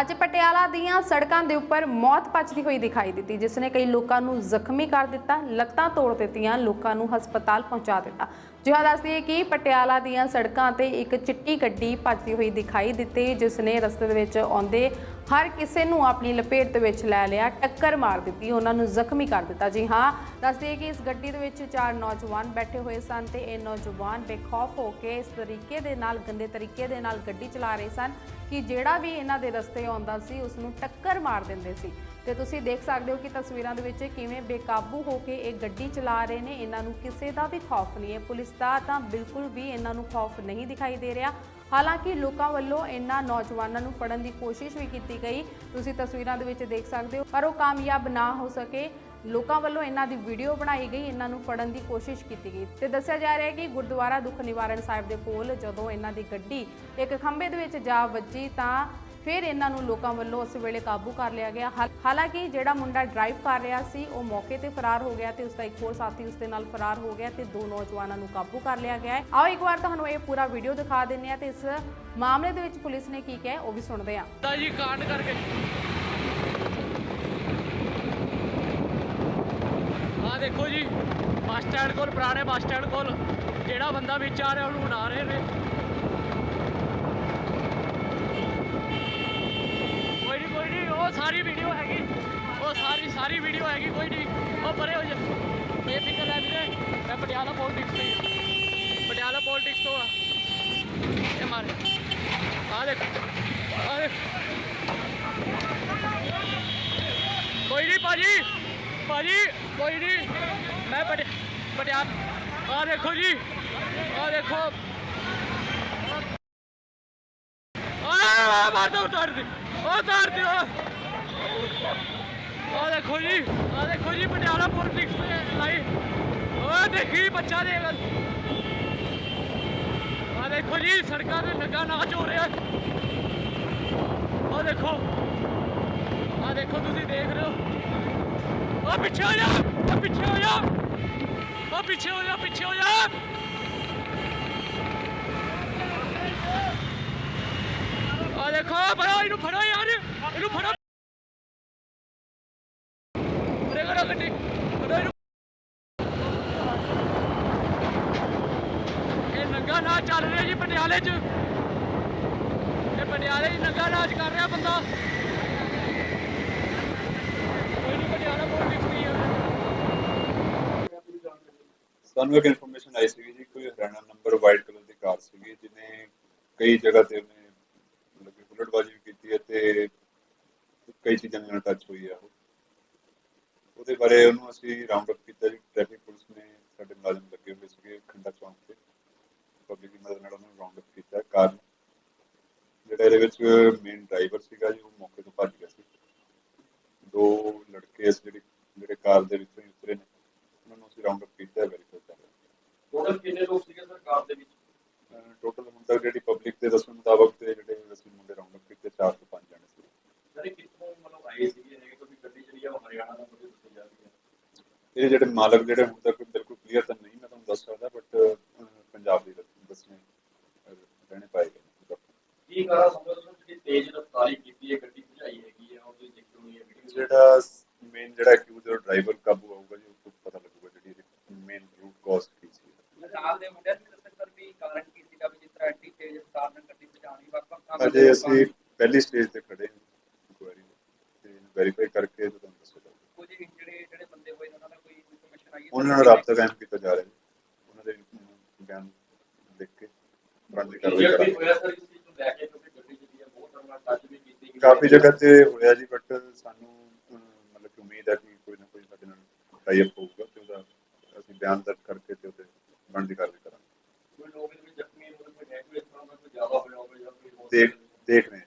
ਅੱਜ ਪਟਿਆਲਾ ਦੀਆਂ ਸੜਕਾਂ ਦੇ ਉੱਪਰ ਮੌਤ ਪਚਦੀ ਹੋਈ ਦਿਖਾਈ ਦਿੱਤੀ, ਜਿਸ ਨੇ ਕਈ ਲੋਕਾਂ ਨੂੰ ਜ਼ਖਮੀ ਕਰ ਦਿੱਤਾ, ਲੱਤਾਂ ਤੋੜ ਦਿੱਤੀਆਂ, ਲੋਕਾਂ ਨੂੰ ਹਸਪਤਾਲ ਪਹੁੰਚਾ ਦਿੱਤਾ। ਜਿਹਾ ਦੱਸਦੀ ਹੈ ਕਿ ਪਟਿਆਲਾ ਦੀਆਂ ਸੜਕਾਂ ਤੇ ਇੱਕ ਚਿੱਟੀ ਗੱਡੀ ਭੱਜਦੀ ਹੋਈ ਦਿਖਾਈ ਦਿੱਤੀ, ਜਿਸ ਨੇ ਰਸਤੇ ਦੇ ਵਿੱਚ ਆਉਂਦੇ ਹਰ ਕਿਸੇ ਨੂੰ ਆਪਣੀ ਲਪੇਟ ਦੇ ਵਿੱਚ ਲੈ ਲਿਆ, ਟੱਕਰ ਮਾਰ ਦਿੱਤੀ, ਉਹਨਾਂ ਨੂੰ ਜ਼ਖਮੀ ਕਰ ਦਿੱਤਾ। ਜੀ ਹਾਂ, ਦੱਸਦੀ ਕਿ ਇਸ ਗੱਡੀ ਦੇ ਵਿੱਚ ਚਾਰ ਨੌਜਵਾਨ ਬੈਠੇ ਹੋਏ ਸਨ ਤੇ ਇਹ ਨੌਜਵਾਨ ਬੇਖੌਫ ਹੋ ਕੇ ਇਸ ਤਰੀਕੇ ਦੇ ਨਾਲ, ਗੰਦੇ ਤਰੀਕੇ ਦੇ ਨਾਲ ਗੱਡੀ ਚਲਾ ਰਹੇ ਸਨ ਕਿ ਜਿਹੜਾ ਵੀ ਇਹਨਾਂ ਦੇ ਰਸਤੇ ਆਉਂਦਾ ਸੀ ਉਸ ਨੂੰ ਟੱਕਰ ਮਾਰ ਦਿੰਦੇ ਸੀ। ਤੇ ਤੁਸੀਂ ਦੇਖ ਸਕਦੇ ਹੋ ਕਿ ਤਸਵੀਰਾਂ ਦੇ ਵਿੱਚ ਕਿਵੇਂ ਬੇਕਾਬੂ ਹੋ ਕੇ ਇਹ ਗੱਡੀ ਚਲਾ ਰਹੇ ਨੇ। ਇਹਨਾਂ ਨੂੰ ਕਿਸੇ ਦਾ ਵੀ ਖੌਫ ਨਹੀਂ ਹੈ। ਪੁਲਿਸ ਦਾ ਤਾਂ ਬਿਲਕੁਲ ਵੀ ਇਹਨਾਂ ਨੂੰ ਖੌਫ ਨਹੀਂ ਦਿਖਾਈ ਦੇ ਰਿਹਾ। ਹਾਲਾਂਕਿ ਲੋਕਾਂ ਵੱਲੋਂ ਇਹਨਾਂ ਨੌਜਵਾਨਾਂ ਨੂੰ ਫੜਨ ਦੀ ਕੋਸ਼ਿਸ਼ ਵੀ ਕੀਤੀ ਗਈ। ਤੁਸੀਂ ਤਸਵੀਰਾਂ ਦੇ ਵਿੱਚ ਦੇਖ ਸਕਦੇ ਹੋ। ਪਰ ਉਹ ਕਾਮਯਾਬ ਨਾ ਹੋ ਸਕੇ। ਲੋਕਾਂ ਵੱਲੋਂ ਇਹਨਾਂ ਦੀ ਵੀਡੀਓ ਬਣਾਈ ਗਈ। ਇਹਨਾਂ ਨੂੰ ਫੜਨ ਦੀ ਕੋਸ਼ਿਸ਼ ਕੀਤੀ ਗਈ। ਤੇ ਦੱਸਿਆ ਜਾ ਰਿਹਾ ਹੈ ਕਿ ਗੁਰਦੁਆਰਾ ਦੁੱਖ ਨਿਵਾਰਨ ਸਾਹਿਬ ਦੇ ਕੋਲ ਜਦੋਂ ਇਹਨਾਂ ਦੀ ਗੱਡੀ ਇੱਕ ਖੰਭੇ ਦੇ ਵਿੱਚ ਜਾ ਵੱਜੀ ਤਾਂ ਫਿਰ ਇਹਨਾਂ ਨੂੰ ਲੋਕਾਂ ਵੱਲੋਂ ਉਸ ਵੇਲੇ ਕਾਬੂ ਕਰ ਲਿਆ ਗਿਆ। ਹਾਲਾਂਕਿ ਜਿਹੜਾ ਮੁੰਡਾ ਡਰਾਈਵ ਕਰ ਰਿਹਾ ਸੀ, ਉਹ ਮੌਕੇ ਤੇ ਫਰਾਰ ਹੋ ਗਿਆ ਤੇ ਉਸ ਦਾ ਇੱਕ ਹੋਰ ਸਾਥੀ ਉਸ ਦੇ ਨਾਲ ਫਰਾਰ ਹੋ ਗਿਆ ਤੇ ਦੋ ਨੌਜਵਾਨਾਂ ਨੂੰ ਕਾਬੂ ਕਰ ਲਿਆ ਗਿਆ ਹੈ। ਆਓ ਇੱਕ ਵਾਰ ਤੁਹਾਨੂੰ ਇਹ ਪੂਰਾ ਵੀਡੀਓ ਦਿਖਾ ਦਿੰਨੇ ਆ ਤੇ ਇਸ ਮਾਮਲੇ ਦੇ ਵਿੱਚ ਪੁਲਿਸ ਨੇ ਕੀ ਕਿਹਾ ਉਹ ਵੀ ਸੁਣਦੇ ਹਾਂ। ਜੀ ਕਾਂਡ ਕਰਕੇ। ਆ ਦੇਖੋ ਜੀ, ਬੱਸ ਸਟੈਂਡ ਕੋਲ, ਪੁਰਾਣੇ ਬੱਸ ਸਟੈਂਡ ਕੋਲ ਜਿਹੜਾ ਬੰਦਾ ਵਿੱਚ ਆ ਰਿਹਾ ਉਹਨੂੰ ਉਡਾ ਰਹੇ ਨੇ ਕੋਈ ਨਹੀਂ ਕੋਈ ਨਹੀਂ ਉਹ ਸਾਰੀ ਵੀਡੀਓ ਹੈਗੀ। ਉਹ ਸਾਰੀ ਸਾਰੀ ਵੀਡੀਓ ਹੈਗੀ, ਕੋਈ ਨਹੀਂ। ਉਹ ਪਰੇ ਹੋ ਜਾ। ਇਹ ਹੈ ਵੀਰੇ। ਮੈਂ ਪਟਿਆਲਾ ਪੋਲਿਟਿਕਸ ਤੋਂ ਪਟਿਆਲਾ ਪੋਲਿਟਿਕਸ ਤੋਂ ਆ। ਇਹ ਮਾਰੇ। ਆ ਦੇਖ। ਆ ਦੇਖ। ਕੋਈ ਨਹੀਂ ਭਾਜੀ। ਭਾਜੀ, ਕੋਈ ਨਹੀਂ। ਮੈਂ ਪਟਿਆਲਾ ਆ ਦੇਖੋ ਜੀ। ਆ ਦੇਖੋ। ਆ ਮਾਰ ਦੋ, ਉਤਾਰ ਦੇ। ਉਤਾਰ ਦੇ ਆ ਦੇਖੋ ਜੀ, ਆ ਦੇਖੋ ਜੀ, ਪਟਿਆਲਾ ਪੋਲਿਟਿਕਸ ਤੇ ਲਾਈ। ਉਹ ਦੇਖੀ ਬੱਚਾ ਦੇਖ। ਆ ਦੇਖੋ ਜੀ, ਸੜਕਾਂ ਤੇ ਨੰਗਾ ਨਾਚ ਹੋ ਰਿਹਾ ਆ ਦੇਖੋ ਆ ਦੇਖੋ ਤੁਸੀਂ ਦੇਖ ਰਹੇ ਹੋ। ਆ ਪਿੱਛੇ ਹੋ ਜਾ, ਆ ਪਿੱਛੇ ਹੋ ਜਾ। ਆ ਪਿੱਛੇ ਹੋ ਜਾ, ਪਿੱਛੇ ਹੋ ਜਾ। ਆ ਦੇਖੋ ਫੜੋ, ਇਹਨੂੰ ਫੜੋ ਯਾਰ। ਇਹਨੂੰ ਫੜੋ। ਗੱਡੀ ਫੜੋ ਇਹਨੂੰ ਇਹ ਨੰਗਾ ਨਾਚ ਚੱਲ ਰਿਹਾ ਜੀ ਪਟਿਆਲੇ 'ਚ। ਇਹ ਪਟਿਆਲੇ 'ਚ ਨੰਗਾ ਨਾਚ ਕਰ ਰਿਹਾ ਬੰਦਾ। ਕੋਈ ਨਹੀਂ ਪਟਿਆਲਾ ਕੋਲ ਦਿਖਦੀ ਹੈ ਸਾਨੂੰ ਇੱਕ ਇਨਫੋਰਮੇਸ਼ਨ ਆਈ ਸੀਗੀ ਜੀ, ਕੋਈ ਹਰਿਆਣਾ ਨੰਬਰ ਵਾਈਟ ਕਲਰ ਦੀ ਕਾਰ ਸੀਗੀ, ਜਿਹਨੇ ਕਈ ਜਗ੍ਹਾ ਤੇ ਉਹਨੇ ਮਤਲਬ ਕਿ ਬੁਲਟਬਾਜ਼ੀ ਵੀ ਕੀਤੀ ਹੈ ਤੇ ਕਈ ਚੀਜ਼ਾਂ ਨਾਲ ਟੱਚ ਹੋਈ ਆ ਉਹ। ਉਹਦੇ ਬਾਰੇ ਉਹਨੂੰ ਅਸੀਂ ਰਾਉਂਡ ਅਪ ਕੀਤਾ ਜੀ ਟ੍ਰੈਫਿਕ ਪੁਲਿਸ ਨੇ ਸਾਡੇ ਮੁਲਾਜ਼ਮ ਲੱਗੇ ਹੋਏ ਸੀਗੇ ਖੰਡਾ ਚੌਂਕ ਤੇ। ਪਬਲਿਕ ਦੀ ਮਦਦ ਨਾਲ ਉਹਨੂੰ ਰਾਉਂਡ ਅਪ ਕੀਤਾ। ਕਾਰ ਜਿਹੜਾ ਇਹਦੇ ਵਿੱਚ ਮੇਨ ਡਰਾਈਵਰ ਸੀਗਾ ਜੀ, ਉਹ ਮੌਕੇ ਤੋਂ ਭੱਜ ਗਿਆ ਸੀ। ਦੋ ਲੜਕੇ ਇਸ ਜਿਹੜੀ, ਜਿਹੜੇ ਕਾਰ ਦੇ ਵਿੱਚ ਹੀ ਉਤਰੇ ਨੇ ਉਹਨਾਂ ਨੂੰ ਅਸੀਂ ਰਾਉਂਡ ਅਪ ਕੀਤਾ ਵੈਰੀਫਾਈ ਕਰ ਰਹੇ ਟੋਟਲ ਕਿੰਨੇ ਲੋਕ ਸੀਗੇ ਸਰ ਕਾਰ ਦੇ ਵਿੱਚ ਹਾਂ ਟੋਟਲ ਹੁਣ ਤੱਕ ਜਿਹੜੀ ਪਬਲਿਕ ਦੇ ਦੱਸਣ ਮੁਤਾਬਕ ਤੇ ਜਿਹੜੇ ਅਸੀਂ ਮੁੰਡੇ ਰਾਉਂਡ ਅਪ ਕੀਤੇ 4 ਤੋਂ 5 ਜਣੇ ਸੀ ਸਰ ਇਹ ਕਿੱਥੋਂ ਮਤਲਬ ਆਏ ਸੀਗੇ ਹੈਗੇ ਆ ਉਹ ਹਰਿਆਣਾ ਦਾ ਜਾ ਰਹੀ ਹੈ। ਇਹ ਜਿਹੜੇ ਮਾਲਕ ਜਿਹੜੇ ਹੁਣ ਤੱਕ ਬਿਲਕੁਲ ਕਲੀਅਰ ਤਾਂ ਨਹੀਂ ਮੈਂ ਤੁਹਾਨੂੰ ਦੱਸ ਸਕਦਾ ਬਟ ਪੰਜਾਬ ਦੇ ਦੱਸ- ਦੱਸਣੇ ਰਹਿਣੇ ਪਾਏਗੇ ਕੀ ਕਾਰਨ ਸਮਝੋ ਤੁਸੀਂ ਤੇਜ਼ ਰਫ਼ਤਾਰੀ ਕੀਤੀ ਹੈ ਗੱਡੀ ਭਜਾਈ ਹੈਗੀ ਆ ਉਹ ਤੁਸੀਂ ਦੇਖੀ ਹੋਣੀ ਹੈ ਜਿਹੜਾ ਮੇਨ ਜਿਹੜਾ ਐਕਿਊਜ਼ ਹੈ ਡਰਾਈਵਰ ਕਾਬੂ ਆਊਗਾ ਜੀ ਉਸ ਪਤਾ ਲੱਗੂਗਾ ਜਿਹੜੀ ਮੇਨ ਰੂਟ ਕਾਜ਼ ਕੀ ਸੀ। ਨਾਲ ਦੇ ਮੁੰਡਿਆਂ ਨੂੰ ਦੱਸਣ ਸਰ ਵੀ ਕਾਰਨ ਕੀ ਸੀਗਾ ਵੀ ਜਿਸ ਤਰ੍ਹਾਂ ਐਡੀ ਤੇਜ਼ ਰਫ਼ਤਾਰ ਨਾਲ ਗੱਡੀ ਚਲਾਉਣੀ ਵੱਖ ਵੱਖ ਥਾਵਾਂ ਅਜੇ ਅਸੀਂ ਪਹਿਲੀ ਸਟੇਜ ਤੇ ਖੜੇ ਹਾਂ। ਵੈਰੀਫਾਈ ਕਰਕੇ ਤੇ ਤੁਹਾਨੂੰ ਦੱਸਾਂਗਾ ਕੁਝ ਜਿਹੜੇ ਜਿਹੜੇ ਬੰਦੇ ਹੋਏ ਨੇ ਉਹਨਾਂ ਦਾ ਕੋਈ ਇਨਫੋਰਮੇਸ਼ਨ ਆਈ ਹੈ? ਉਹਨਾਂ ਨਾਲ ਰਾਬਤਾ ਕਾਇਮ ਕੀਤਾ ਜਾ ਰਿਹਾ ਹੈ। ਉਹਨਾਂ ਦੇ ਬਿਆਨ ਲਿਖ ਕੇ ਬਣਦੀ ਕਾਰਵਾਈ ਵੀ ਕਰਾਂਗੇ। ਹੋਇਆ ਸਰ ਇਸ ਚੀਜ਼ ਨੂੰ ਲੈ ਕੇ? ਕਿਉਂਕਿ ਗੱਡੀ ਜਿਹੜੀ ਆ ਬਹੁਤ ਤਰ੍ਹਾਂ ਨਾਲ ਟੱਚ ਵੀ ਕੀਤੀ ਗਈ ਕਾਫੀ ਜਗ੍ਹਾ ਤੇ ਹੋਇਆ ਜੀ ਬਟ ਸਾਨੂੰ ਮਤਲਬ ਕਿ ਉਮੀਦ ਹੈ ਕਿ ਕੋਈ ਨਾ ਕੋਈ ਸਾਡੇ ਨਾਲ ਟਾਈ ਅਪ ਹੋਊਗਾ ਤੇ ਉਹਦਾ ਅਸੀਂ ਬਿਆਨ ਦਰਜ ਕਰਕੇ ਤੇ ਉਹਦੇ ਬਣਦੀ ਕਾਰਵਾਈ ਕਰਾਂਗੇ। ਕੋਈ ਲੋਕ ਵਿੱਚ ਜ਼ਖਮੀ ਹੋਏ ਕੋਈ ਹੈ ਕੋਈ ਇਸ ਤਰ੍ਹਾਂ ਦਾ ਕੋਈ ਜ਼ਿਆਦਾ ਹੋਇਆ ਹੋਵੇ ਜਾਂ ਕੋਈ ਦੇਖ ਦੇਖ ਰਹੇ